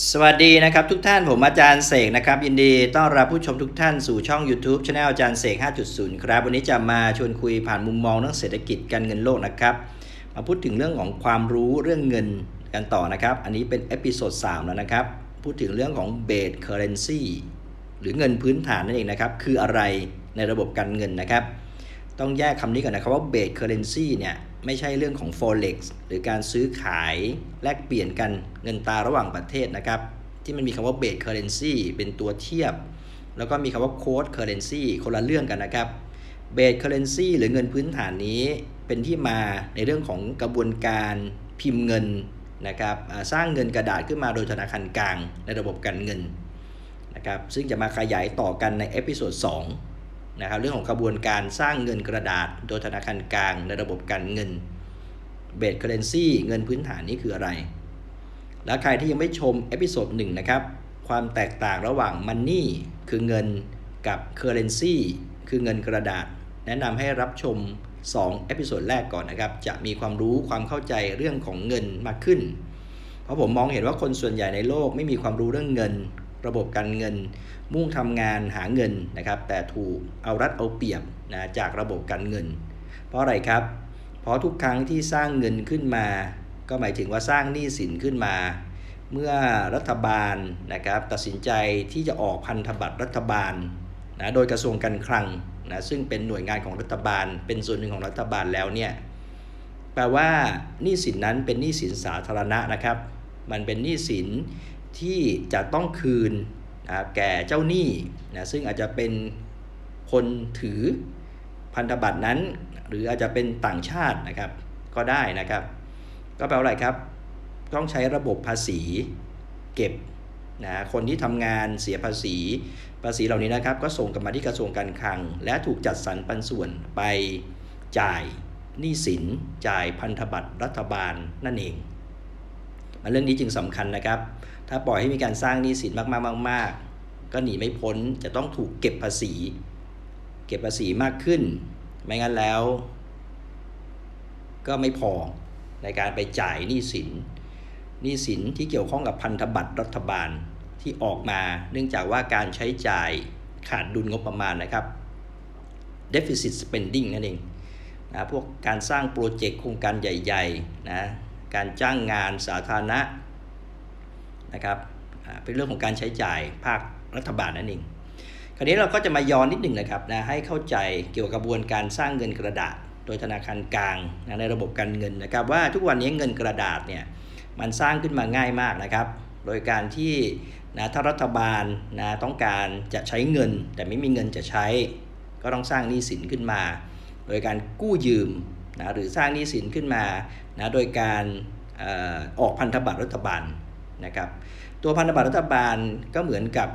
สวัสดีนะครับทุกท่านผมอาจารย์เสกนะครับ ยินดีต้อนรับผู้ชมทุกท่านสู่ช่อง YouTube Channel อาจารย์เสก 5.0 ครับ วันนี้จะมาชวนคุยผ่านมุมมองเรื่องเศรษฐกิจการเงินโลกนะครับ มาพูดถึงเรื่องของความรู้เรื่องเงินกันต่อนะครับ อันนี้เป็นเอพิโซด3แล้วนะครับ พูดถึงเรื่องของ base currency หรือเงินพื้นฐานนั่นเองนะครับ คืออะไรในระบบการเงินนะครับ ต้องแยกคำนี้ก่อนนะครับว่า base currency เนี่ย ไม่ใช่เรื่องของ forex หรือการซื้อขายแลกเปลี่ยนกันเงินตราระหว่างประเทศนะครับ ที่มันมีคำว่า base currency เป็นตัวเทียบ แล้วก็มีคำว่า code currency คนละเรื่องกันนะครับ base currency หรือเงินพื้นฐานนี้เป็นที่มาในเรื่องของกระบวนการพิมพ์เงินนะครับสร้างเงินกระดาษขึ้นมาโดยธนาคารกลางในระบบการเงินนะครับซึ่งจะมาขยายต่อกันในเอพิโซด2 นะครับเรื่องของกระบวนการสร้างเงินกระดาษโดยธนาคารกลางในระบบการเงิน base currency เงินพื้นฐานนี้คืออะไร แล้วใครที่ยังไม่ชมเอพิโซดหนึ่งนะครับความแตกต่างระหว่าง Money คือเงินกับ Currency คือเงินกระดาษ แนะนำให้รับชม2เอพิโซดแรกก่อนนะครับ จะมีความรู้ความเข้าใจเรื่องของเงินมากขึ้น เพราะผมมองเห็นว่าคนส่วนใหญ่ในโลกไม่มีความรู้เรื่องเงิน ระบบการเงิน มุ่งทำงานหาเงินนะครับ แต่ถูกเอารัดเอาเปรียบนะจากระบบการเงิน เพราะอะไรครับ เพราะทุกครั้งที่สร้างเงินขึ้นมา ก็หมายถึงว่าสร้างหนี้สินขึ้นมา เมื่อรัฐบาลนะครับตัดสินใจที่จะออกพันธบัตรรัฐบาลนะโดยกระทรวงการคลังนะซึ่งเป็นหน่วยงานของรัฐบาล เป็นส่วนหนึ่งของรัฐบาลแล้วเนี่ยแปลว่าหนี้สินนั้นเป็นหนี้สินสาธารณะนะครับ มันเป็นหนี้สิน ที่จะต้องคืนนะแก่เจ้าหนี้นะซึ่งอาจจะเป็นคนถือพันธบัตรนั้น หรืออาจจะเป็นต่างชาตินะครับ ก็ได้นะครับ ก็แปลว่าอะไรครับ ต้องใช้ระบบภาษีเก็บนะคนที่ทำงานเสียภาษี ภาษีเหล่านี้นะครับ ก็ส่งกลับมาที่กระทรวงการคลัง และถูกจัดสรรปันส่วนไปจ่ายหนี้สิน จ่ายพันธบัตรรัฐบาลนั่นเอง มันเรื่องนี้จึงสำคัญนะครับ ถ้าปล่อยให้มีการสร้างหนี้สินมากๆมากๆก็หนีไม่พ้นจะต้องถูกเก็บภาษี เก็บภาษีมากขึ้น ไม่งั้นแล้ว ก็ไม่พอในการไปจ่ายหนี้สินหนี้สินที่เกี่ยวข้องกับพันธบัตรรัฐบาลที่ออกมา เนื่องจากว่าการใช้จ่ายขาดดุลงบประมาณนะครับ deficit spending นั่นเองนะพวกการสร้างโปรเจกต์โครงการใหญ่ ๆ นะ การจ้างงานสาธารณะนะครับเป็นเรื่องของการใช้จ่ายภาครัฐบาลนั่นเอง คราวนี้เราก็จะมาย้อนนิดหนึ่งนะครับนะให้เข้าใจเกี่ยวกับกระบวนการสร้างเงินกระดาษ โดยธนาคารกลางนะในระบบการเงินนะครับว่าทุกวันนี้เงินกระดาษเนี่ยมันสร้างขึ้นมาง่ายมากนะครับ โดยการที่นะถ้ารัฐบาลนะต้องการจะใช้เงิน แต่ไม่มีเงินจะใช้ ก็ต้องสร้างหนี้สินขึ้นมา โดยการกู้ยืม นะหรือสร้างหนี้สินขึ้นมานะโดยการออกพันธบัตรรัฐบาลนะครับตัวพันธบัตรรัฐบาลก็เหมือนกับ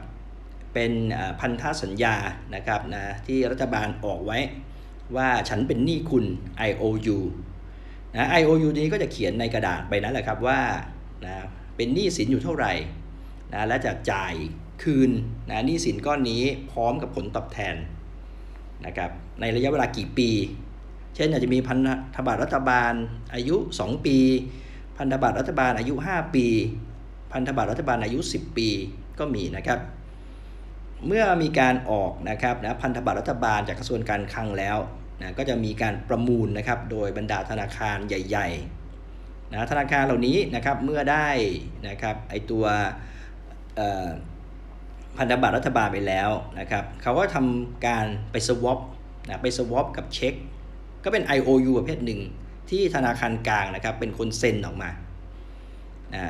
เป็นพันธสัญญานะครับนะที่รัฐบาลออกไว้ว่าฉันเป็นหนี้คุณ IOU นะ IOU นี้ก็จะเขียนในกระดาษใบนั้นแหละครับว่านะเป็นหนี้สินอยู่เท่าไหร่นะและจะจ่ายคืนนะหนี้สินก้อนนี้พร้อมกับผลตอบแทนนะครับในระยะเวลากี่ปี เช่นอาจจะมีพันธบัตรรัฐบาลอายุ 2 ปี พันธบัตรรัฐบาลอายุ 5 ปี พันธบัตรรัฐบาลอายุ 10 ปีก็มีนะครับ เมื่อมีการออกนะครับนะพันธบัตรรัฐบาลจากกระทรวงการคลังแล้วนะก็จะมีการประมูลนะครับโดยบรรดาธนาคารใหญ่ๆนะธนาคารเหล่านี้นะครับเมื่อได้นะครับไอตัวพันธบัตรรัฐบาลไปแล้วนะครับเขาก็ทำการไปสวอปนะไปสวอปกับเช็ค ก็เป็น IOU ประเภทหนึ่งที่ธนาคารกลางนะครับเป็นคนเซ็นออกมา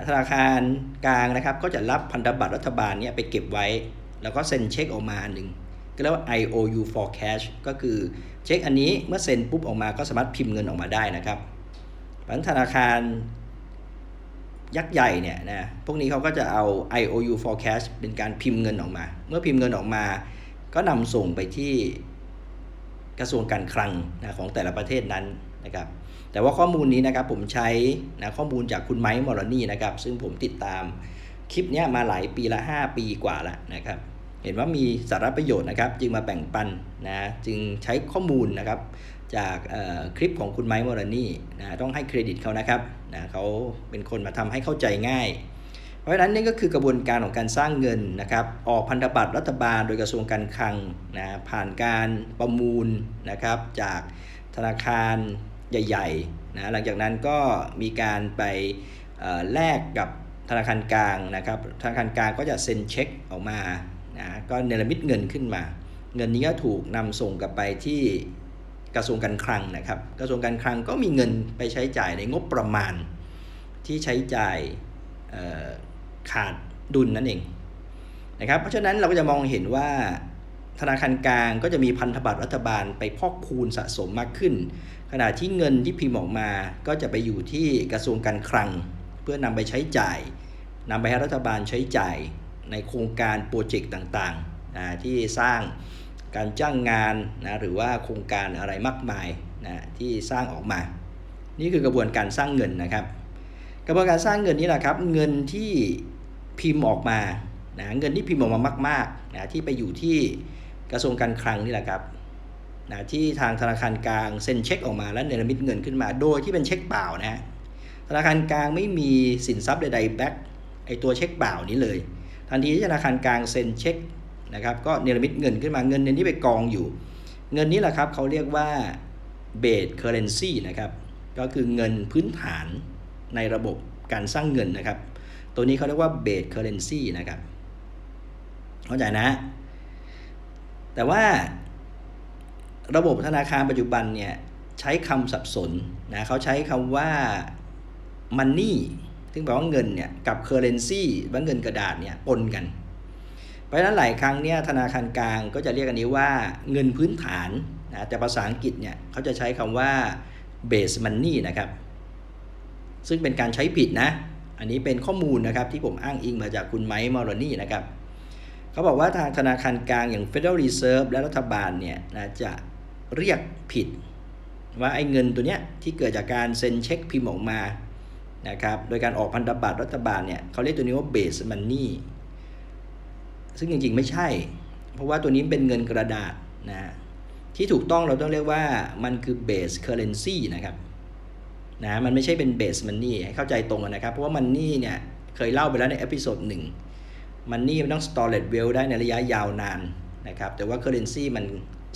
ธนาคารกลางนะครับก็จะรับพันธบัตรรัฐบาลเนี่ยไปเก็บไว้ แล้วก็เซ็นเช็คออกมาอันหนึ่งก็เรียกว่า IOU for cash ก็คือเช็คอันนี้เมื่อเซ็นปุ๊บออกมาก็สามารถพิมพ์เงินออกมาได้นะครับเพราะฉะนั้นธนาคารยักษ์ใหญ่เนี่ยนะ พวกนี้เขาก็จะเอา IOU for cash เป็นการพิมพ์เงินออกมา เมื่อพิมพ์เงินออกมา ก็นำส่งไปที่ กระทรวงการคลังนะของแต่ละประเทศนั้นนะครับแต่ว่าข้อมูลนี้นะครับผมใช้นะข้อมูลจากคุณไมค์มอร์นี่นะครับซึ่งผมติดตามคลิปนี้มาหลายปีละ 5 ปีกว่าแล้วนะครับเห็นว่ามีสาระประโยชน์นะครับ จึงมาแบ่งปันนะจึงใช้ข้อมูลนะครับจากคลิปของคุณไมค์มอร์นี่นะต้องให้เครดิตเขานะครับนะเขาเป็นคนมาทำให้เข้าใจง่าย ราะฉะนั้นนี่ก็คือกระบวนการของการสร้างเงินนะครับ ออกพันธบัตรรัฐบาลโดยกระทรวงการคลังนะผ่านการประมูลนะครับจากธนาคารใหญ่ๆนะหลังจากนั้นก็มีการไปแลกกับธนาคารกลางนะครับธนาคารกลางก็จะเซ็นเช็คออกมานะก็เนรมิตเงินขึ้นมา เงินนี้ก็ถูกนำส่งกลับไปที่กระทรวงการคลังนะครับ กระทรวงการคลังก็มีเงินไปใช้จ่ายในงบประมาณที่ใช้จ่าย ขาดดุลนั่นเองนะครับเพราะฉะนั้นเราก็จะมองเห็นว่าธนาคารกลางก็จะมีพันธบัตรรัฐบาลไปพอกพูนสะสมมากขึ้น ขณะที่เงินที่พิมพ์ออกมาก็จะไปอยู่ที่กระทรวงการคลัง เพื่อนำไปใช้จ่ายนำไปให้รัฐบาลใช้จ่ายในโครงการโปรเจกต์ต่างๆที่สร้างการจ้างงานนะหรือว่าโครงการอะไรมากมายนะที่สร้างออกมา นี่คือกระบวนการสร้างเงินนะครับ กระบวนการสร้างเงินนี้แหละครับ เงินที่ พิมพ์ออกมานะเงินที่พิมพ์ออกมามากๆนะที่ไปอยู่ที่กระทรวงการคลังนี่แหละครับนะที่ทางธนาคารกลางเซ็นเช็คออกมาแล้วเนรมิตเงินขึ้นมา โดยที่เป็นเช็คเปล่านะธนาคารกลางไม่มีสินทรัพย์ใดๆแบ็กไอตัวเช็คเปล่านี้เลย ทันทีที่ธนาคารกลางเซ็นเช็คนะครับก็เนรมิตเงินขึ้นมาเงินในนี้ไปกองอยู่ เงินนี้แหละครับเขาเรียกว่าเบสเคอร์เรนซีนะครับก็คือเงินพื้นฐานในระบบ การสร้างเงินนะครับ ตัวนี้เขาเรียกว่า base currency นะครับเข้าใจนะ แต่ว่าระบบธนาคารปัจจุบันเนี่ยใช้คำสับสนนะเขาใช้คำว่า money ซึ่งแปลว่าเงินเนี่ยกับ currency ว่าเงินกระดาษเนี่ยปนกัน เพราะฉะนั้นหลายครั้งเนี่ยธนาคารกลางก็จะเรียกอันนี้ว่าเงินพื้นฐานนะแต่ภาษาอังกฤษเนี่ยเขาจะใช้คำว่า base money นะครับ ซึ่งเป็นการใช้ผิดนะ อันนี้เป็นข้อมูลนะครับที่ผมอ้างอิงมาจากคุณไมค์มอร์นี่นะครับเขาบอกว่าทางธนาคารกลางอย่าง Federal Reserve และรัฐบาลเนี่ยนะจะเรียกผิด ว่าไอ้เงินตัวเนี้ยที่เกิดจากการเซ็นเช็คพิมพ์ออกมานะครับโดยการออกพันธบัตรรัฐบาลเนี่ยเขาเรียกตัวนี้ว่า base money ซึ่งจริงๆไม่ใช่ เพราะว่าตัวนี้เป็นเงินกระดาษนะที่ถูกต้องเราต้องเรียกว่ามันคือ base currency นะครับ นะมันไม่ใช่เป็นเบสมันนี่ให้เข้าใจตรงกันนะครับ เพราะว่ามันนี่เนี่ยเคยเล่าไปแล้วในเอพิโซดหนึ่งมันนี่มันต้อง storage well ได้ในระยะยาวนานนะครับแต่ว่า currency มัน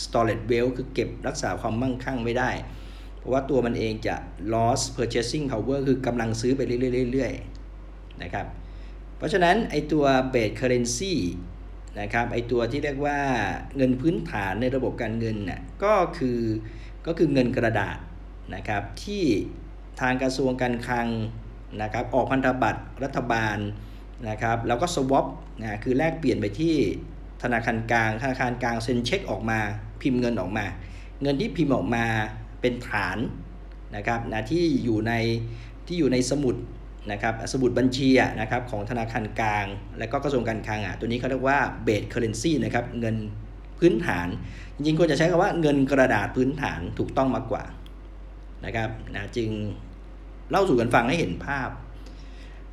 storage well คือเก็บรักษาความมั่งคั่งไม่ได้ เพราะว่าตัวมันเองจะ loss purchasing power คือกำลังซื้อไปเรื่อยๆนะครับเพราะฉะนั้นไอตัว base currency นะครับไอตัวที่เรียกว่าเงินพื้นฐานในระบบการเงินน่ะก็คือก็คือเงินกระดาษนะครับที่ ทางกระทรวงการคลังนะครับออกพันธบัตรรัฐบาลนะครับแล้วก็สวอปนะคือแลกเปลี่ยนไปที่ธนาคารกลาง ธนาคารกลางเซ็นเช็คออกมา พิมพ์เงินออกมา เงินที่พิมพ์ออกมาเป็นฐานนะครับนะที่อยู่ในที่อยู่ในสมุดนะครับสมุดบัญชีนะครับของธนาคารกลาง และก็กระทรวงการคลังอะตัวนี้เขาเรียกว่าเบสเคอร์เรนซีนะครับเงินพื้นฐาน จริงๆควรจะใช้คำว่าเงินกระดาษพื้นฐานถูกต้องมากกว่านะครับนะจึง เล่าสู่กันฟังให้เห็นภาพ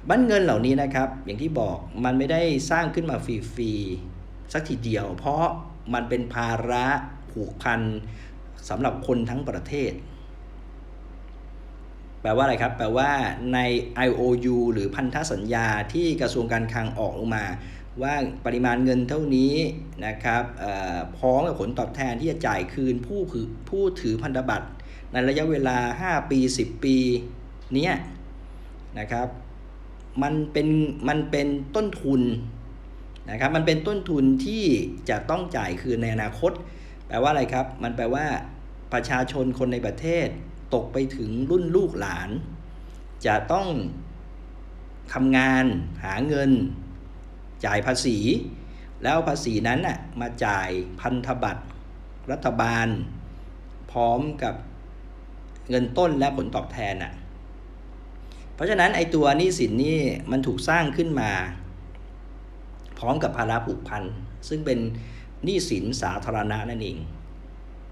บ้นเงินเหล่านี้นะครับ อย่างที่บอกมันไม่ได้สร้างขึ้นมาฟรีๆสักทีเดียว เพราะมันเป็นภาระผูกพันสำหรับคนทั้งประเทศ แปลว่าอะไรครับ แปลว่าใน IOU หรือพันธสัญญาที่กระทรวงการคลังออกลงมา ว่าปริมาณเงินเท่านี้นะครับพร้อมกับผลตอบแทนที่จะจ่ายคืนผู้ถือผู้ถือพันธบัตรในระยะเวลา 5 ปี 10 ปี เนี้ยนะครับ มันเป็นมันเป็นต้นทุนนะครับ มันเป็นต้นทุนที่จะต้องจ่ายคืนในอนาคต แปลว่าอะไรครับ มันแปลว่าประชาชนคนในประเทศ ตกไปถึงรุ่นลูกหลาน จะต้องทำงานหาเงิน จ่ายภาษี แล้วภาษีนั้นน่ะมาจ่ายพันธบัตรรัฐบาล พร้อมกับเงินต้นและผลตอบแทนอะ เพราะฉะนั้นไอ้ตัวหนี้สินนี่มันถูกสร้างขึ้นมา พร้อมกับภาระผูกพันซึ่งเป็นหนี้สินสาธารณะนั่นเอง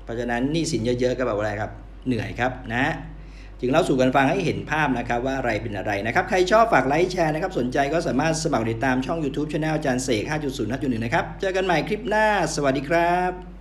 เพราะฉะนั้นหนี้สินเยอะๆก็แบบว่าอะไรครับ เหนื่อยครับนะจึงเล่าสู่กันฟังให้เห็นภาพนะครับว่าอะไรเป็นอะไรนะครับ ใครชอบฝากไลค์แชร์นะครับ สนใจก็สามารถสมัครติดตามช่อง YouTube Channel อาจารย์เสก5.0 5.1 นะครับ เจอกันใหม่คลิปหน้า สวัสดีครับ